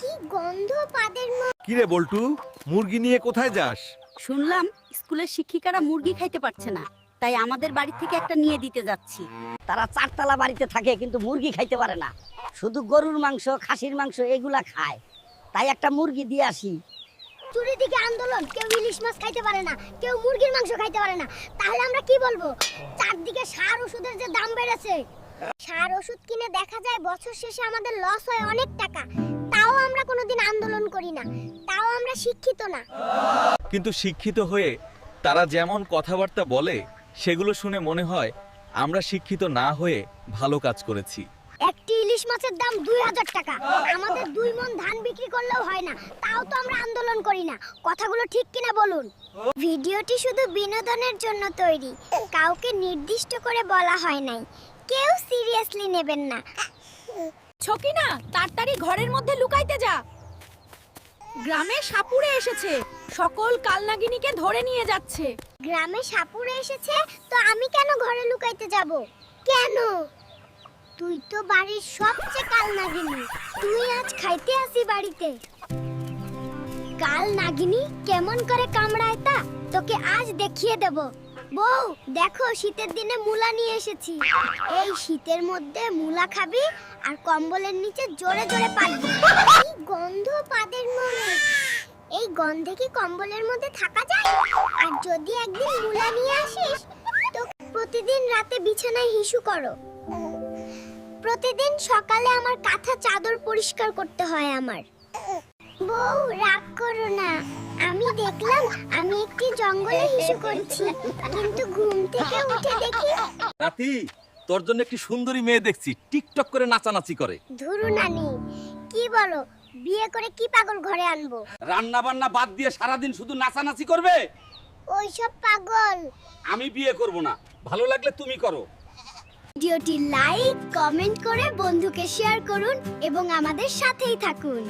কি গন্ধ পাদের কিরে বল্টু মুরগি নিয়ে কোথায় যাস? শুনলাম স্কুলের শিক্ষিকারা মুরগি খাইতে পারছে না। তাই আমাদের বাড়ি থেকে একটা নিয়ে দিতে যাচ্ছি। তারা চারতলা বাড়িতে থাকে কিন্তু মুরগি খাইতে পারে না। শুধু গরুর মাংস খাসির মাংস এগুলা খায়। তাই একটা মুরগি দিয়ে আসি। চুরিদিকে আন্দোলন কেউ ইলিশ মাছ খাইতে পারে না কেউ মুরগির মাংস খাইতে পারে না। তাহলে আমরা কি বলব? চারদিকে সার ওষুধের যে দাম বেড়েছে। সার ওষুধ কিনে দেখা যায় বছর শেষে আমাদের লস হয় অনেক টাকা। আমরা কোনোদিন আন্দোলন করি না। তাও আমরা শিক্ষিত না। কিন্তু শিক্ষিত হয়ে তারা যেমন কথাবার্তা বলে সেগুলো শুনে মনে হয় আমরা শিক্ষিত না হয়ে ভালো কাজ করেছি। একটি ইলিশ মাছের দাম দুই হাজার টাকা। আমাদের দুই মন ধান বিক্রি করলেও হয় না। তাও তো আমরা আন্দোলন করি না। কথাগুলো ঠিক কিনা বলুন? ভিডিওটি শুধু বিনোদনের জন্য তৈরি। কাউকে নির্দিষ্ট করে বলা হয় নাই। কেউ সিরিয়াসলি নেবেন না। ছকিনা, তাড়াতাড়ি ঘরের মধ্যে লুকাইতে যা। গ্রামে সাপুড়ে এসেছে, সকল কালনাগিনীকে ধরে নিয়ে যাচ্ছে। গ্রামে সাপুরে এসেছে, তো আমি কেন ঘরে লুকাইতে যাব? কেন? তুই তো বাড়ির সবচেয়ে কাল নাগিনী তুই আজ খাইতে আসি বাড়িতে। কাল নাগিনী কেমন করে কামড়ায় তা, তোকে আজ দেখিয়ে দেব। বউ, দেখো, শীতের দিনে মুলা নিয়ে এসেছি। এই শীতের মধ্যে মুলা খাবি আর কম্বলের নিচে জোরে জোরে পারবি। এই গন্ধ পাদের মনে। এই গন্ধে কি কম্বলের মধ্যে থাকা যায়? আর যদি একদিন মুলা নিয়ে আসিস, তো প্রতিদিন রাতে বিছানায় হিসু করো। প্রতিদিন সকালে আমার কাঁথা চাদর পরিষ্কার করতে হয় আমার। বউ, রাগ করো না। দেখলাম আমি একটি জঙ্গলে হিসু করছি কিন্তু ঘুম থেকে উঠে দেখি রাতি তোর জন্য একটি সুন্দরী মেয়ে দেখছি টিকটক করে নাচানাচি করে। ধুরু নানি কি বলো বিয়ে করে কি পাগল ঘরে আনব? রান্না বান্না বাদ দিয়ে সারাদিন শুধু নাচানাচি করবে? ওইসব পাগল। আমি বিয়ে করব না ভালো লাগলে তুমি করো। ভিডিওটি লাইক কমেন্ট করে বন্ধুকে শেয়ার করুন এবং আমাদের সাথেই থাকুন।